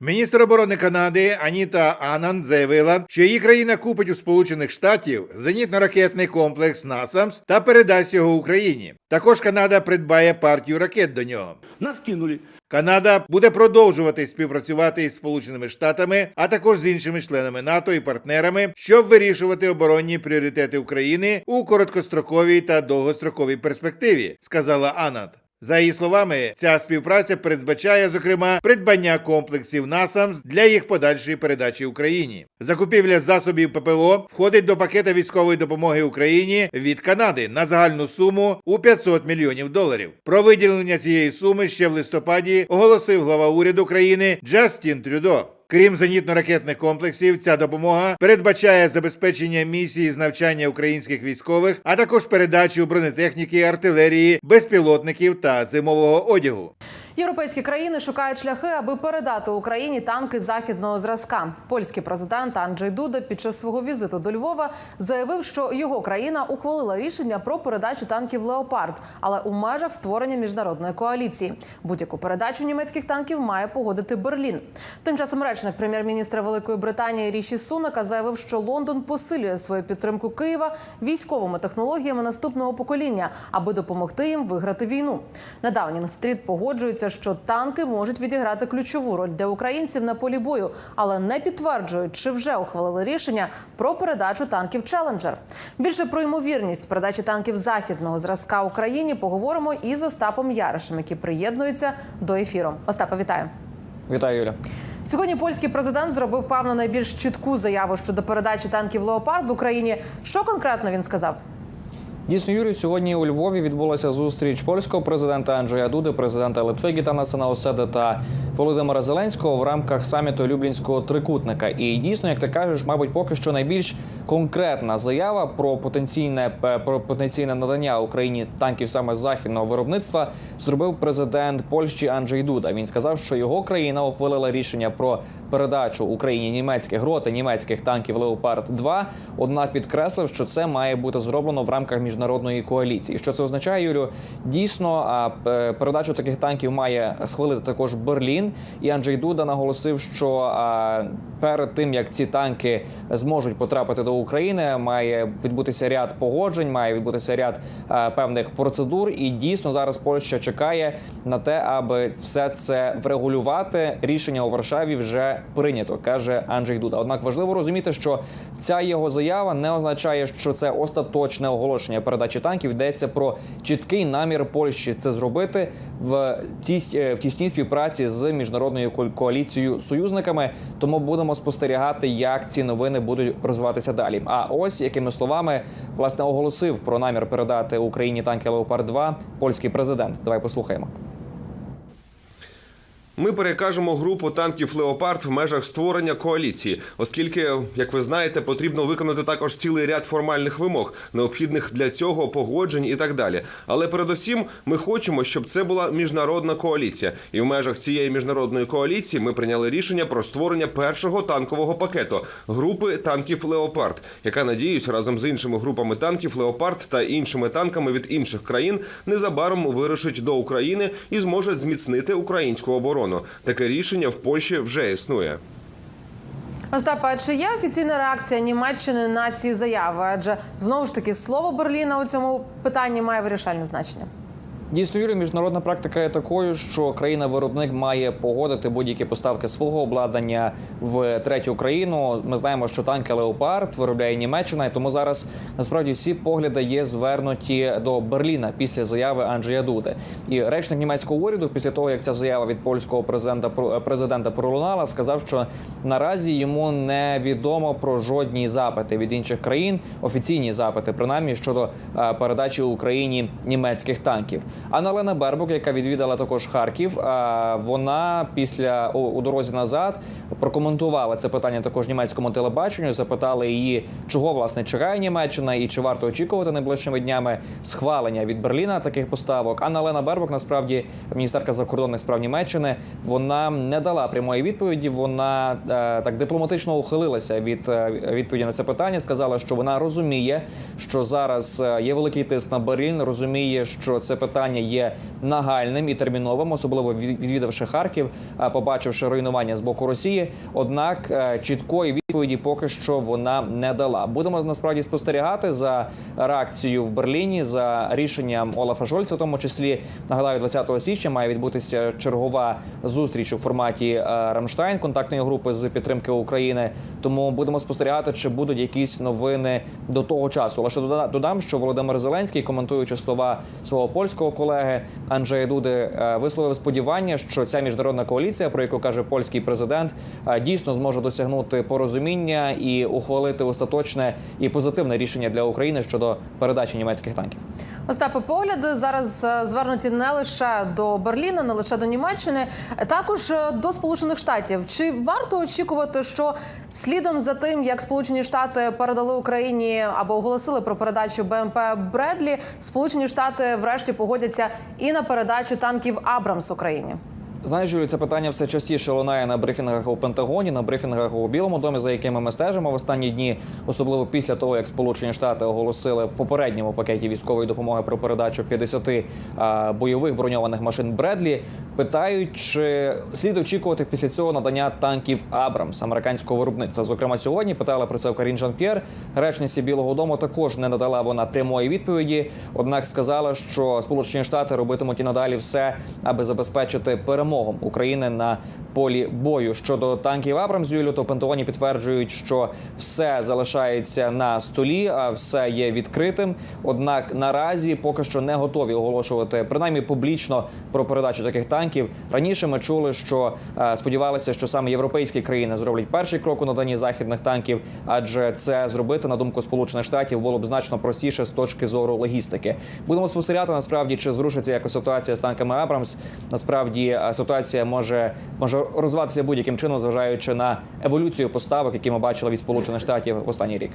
Міністр оборони Канади Аніта Ананд заявила, що її країна купить у Сполучених Штатів зенітно-ракетний комплекс НАСАМС та передасть його Україні. Також Канада придбає партію ракет до нього. Нас кинули. Канада буде продовжувати співпрацювати із Сполученими Штатами, а також з іншими членами НАТО і партнерами, щоб вирішувати оборонні пріоритети України у короткостроковій та довгостроковій перспективі, сказала Анат. За її словами, ця співпраця передбачає, зокрема, придбання комплексів НАСАМС для їх подальшої передачі Україні. Закупівля засобів ППО входить до пакета військової допомоги Україні від Канади на загальну суму у 500 мільйонів доларів. Про виділення цієї суми ще в листопаді оголосив глава уряду країни Джастін Трюдо. Крім зенітно-ракетних комплексів, ця допомога передбачає забезпечення місії з навчання українських військових, а також передачу бронетехніки, артилерії, безпілотників та зимового одягу. Європейські країни шукають шляхи, аби передати Україні танки західного зразка. Польський президент Анджей Дуда під час свого візиту до Львова заявив, що його країна ухвалила рішення про передачу танків Леопард, але у межах створення міжнародної коаліції. Будь-яку передачу німецьких танків має погодити Берлін. Тим часом речник прем'єр-міністра Великої Британії Ріші Сунака заявив, що Лондон посилює свою підтримку Києва військовими технологіями наступного покоління, аби допомогти їм виграти війну. На Даунінг-стріт погоджуються, що танки можуть відіграти ключову роль для українців на полі бою, але не підтверджують, чи вже ухвалили рішення про передачу танків Челенджер. Більше про ймовірність передачі танків західного зразка Україні поговоримо із Остапом Яришем, який приєднується до ефіру. Остапа, вітаю. Вітаю, Юля. Сьогодні польський президент зробив певно найбільш чітку заяву щодо передачі танків Леопард Україні. Що конкретно він сказав? Дійсно, Юрій, сьогодні у Львові відбулася зустріч польського президента Анджея Дуди, президента Литви Гітана Санаоседа та Володимира Зеленського в рамках саміту Люблінського трикутника. І дійсно, як ти кажеш, мабуть, поки що найбільш конкретна заява про потенційне про потенційне надання Україні танків саме західного виробництва зробив президент Польщі Анджей Дуда. Він сказав, що його країна ухвалила рішення про передачу Україні німецьких роти німецьких танків Леопард 2 Однак підкреслив, що це має бути зроблено в рамках міжнародної коаліції. Що це означає, Юлю? Дійсно, передачу таких танків має схвалити також Берлін. І Анджей Дуда наголосив, що перед тим як ці танки зможуть потрапити до України, має відбутися ряд погоджень, має відбутися ряд певних процедур. І дійсно зараз Польща чекає на те, аби все це врегулювати. Рішення у Варшаві вже прийнято, каже Анджей Дуда. Однак важливо розуміти, що ця його заява не означає, що це остаточне оголошення передачі танків. Йдеться про чіткий намір Польщі це зробити в е, тісній співпраці з міжнародною ко- коаліцією союзниками. Тому будемо спостерігати, як ці новини будуть розвиватися далі. А ось якими словами власне оголосив про намір передати Україні танки Леопард 2 польський президент. Давай послухаємо. Ми перекажемо групу танків Леопард в межах створення коаліції, оскільки, як ви знаєте, потрібно виконати також цілий ряд формальних вимог, необхідних для цього погоджень і так далі. Але передусім, ми хочемо, щоб це була міжнародна коаліція, і в межах цієї міжнародної коаліції ми прийняли рішення про створення першого танкового пакету групи танків Леопард, яка надіюсь разом з іншими групами танків Леопард та іншими танками від інших країн незабаром вирушить до України і зможе зміцнити українську оборону. Таке рішення в Польщі вже існує. Остапа, чи є офіційна реакція Німеччини на ці заяви? Адже знову ж таки слово Берліна у цьому питанні має вирішальне значення. Дійсно, Юрій, міжнародна практика є такою, що країна-виробник має погодити будь-які поставки свого обладнання в третю країну. Ми знаємо, що танки Леопард виробляє Німеччина, і тому зараз насправді всі погляди є звернуті до Берліна після заяви Анджея Дуди. І речник німецького уряду, після того як ця заява від польського президента президента пролунала, сказав, що наразі йому не відомо про жодні запити від інших країн, офіційні запити, принаймні щодо е, передачі Україні німецьких танків. Анна-Лена Бербок, яка відвідала також Харків, вона після у, у дорозі назад прокоментувала це питання також німецькому телебаченню. Запитали її, чого власне чекає Німеччина і чи варто очікувати найближчими днями схвалення від Берліна таких поставок. Анна Лена Бербок, насправді міністерка закордонних справ Німеччини, вона не дала прямої відповіді. Вона е, так дипломатично ухилилася від е, відповіді на це питання. Сказала, що вона розуміє, що зараз е, є великий тиск на Берлін, розуміє, що це питання завдання є нагальним і терміновим, особливо відвідавши Харків, побачивши руйнування з боку Росії. Однак е, чіткої відповіді поки що вона не дала. Будемо насправді спостерігати за реакцією в Берліні за рішенням Олафа Шольца, в тому числі нагадаю, 20 січня має відбутися чергова зустріч у форматі е, Рамштайн контактної групи з підтримки України. Тому будемо спостерігати, чи будуть якісь новини до того часу. Лише дода- додам, що Володимир Зеленський, коментуючи слова свого польського колеги Анджея Дуди, е, висловив сподівання, що ця міжнародна коаліція, про яку каже польський президент, е, дійсно зможе досягнути порозуміння і ухвалити остаточне і позитивне рішення для України щодо передачі німецьких танків. Остапе, погляди зараз е, звернуті не лише до Берліна, не лише до Німеччини, е, також е, до Сполучених Штатів. Чи варто очікувати, що слідом за тим, як Сполучені Штати передали Україні або оголосили про передачу БМП Бредлі, Сполучені Штати врешті погодяться і на передачу танків Абрамс Україні? Знаєш, Юлі, це питання все частіше лунає на брифінгах у Пентагоні, на брифінгах у Білому домі, за якими ми стежимо в останні дні, особливо після того, як Сполучені Штати оголосили в попередньому пакеті військової допомоги про передачу 50 а, бойових броньованих машин Бредлі. Питають, чи слід очікувати після цього надання танків Абрамс американського виробництва. Зокрема, сьогодні питали про це Карін Жан П'єр. Речниці Білого Дому також не надала вона прямої відповіді. Однак сказала, що Сполучені Штати робитимуть і надалі все, аби забезпечити перемогу України на полі бою. Щодо танків Абрамс, то в Пентагоні підтверджують, що все залишається на столі, а все є відкритим. Однак наразі поки що не готові оголошувати принаймні публічно про передачу таких танків. Раніше ми чули, що е, сподівалися, що саме європейські країни зроблять перший крок у наданні західних танків, адже це зробити на думку Сполучених Штатів було б значно простіше з точки зору логістики. Будемо спостерігати насправді, чи зрушиться якось ситуація з танками Абрамс. Насправді е, ситуація може може розвиватися будь-яким чином, зважаючи на еволюцію поставок, які ми бачили від Сполучених Штатів в останній рік.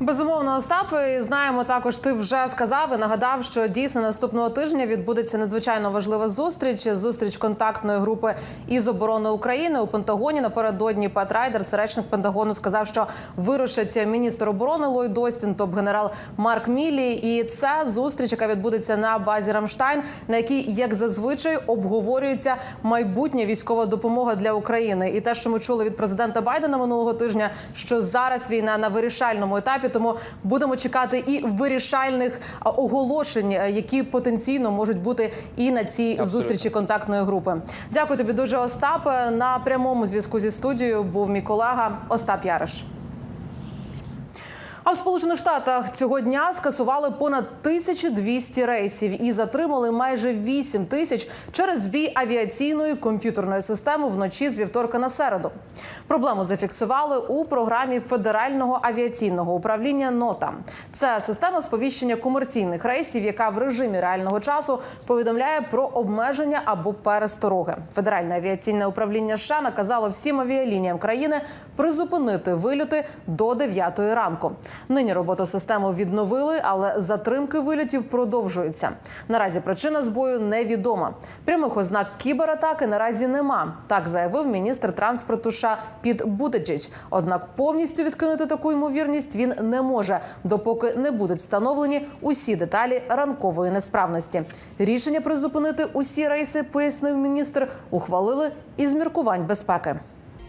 Безумовно, Остапе, і знаємо також. Ти вже сказав і нагадав, що дійсно наступного тижня відбудеться надзвичайно важлива зустріч. Зустріч контактної групи із оборони України у Пентагоні. Напередодні Пет Райдер, це речник Пентагону, сказав, що вирушить міністр оборони Ллойд Остін, топ-генерал Марк Міллі. І це зустріч, яка відбудеться на базі Рамштайн, на якій, як зазвичай, обговорюється майбутня військова допомога для України. І те, що ми чули від президента Байдена минулого тижня, що зараз війна на вирішальному етапі, тому будемо чекати і вирішальних оголошень, е, які потенційно можуть бути і на цій Абсолютно. зустрічі контактної групи. Дякую тобі дуже, Остап. На прямому зв'язку зі студією був мій колега Остап Яриш. А в Сполучених Штатах цього дня скасували понад 1200 рейсів і затримали майже 8 тисяч через збій авіаційної комп'ютерної системи вночі з вівторка на середу. Проблему зафіксували у програмі Федерального авіаційного управління НОТА. Це система сповіщення комерційних рейсів, яка в режимі реального часу повідомляє про обмеження або перестороги. Федеральне авіаційне управління США наказало всім авіалініям країни призупинити вильоти до 9 ранку. Нині роботу системи відновили, але затримки вильотів продовжуються. Наразі причина збою невідома. Прямих ознак кібератаки наразі нема. Так заявив міністр транспорту США Піт Бутиджич. Однак повністю відкинути таку ймовірність він не може, допоки не будуть встановлені усі деталі ранкової несправності. Рішення призупинити усі рейси, пояснив міністр, ухвалили із міркувань безпеки.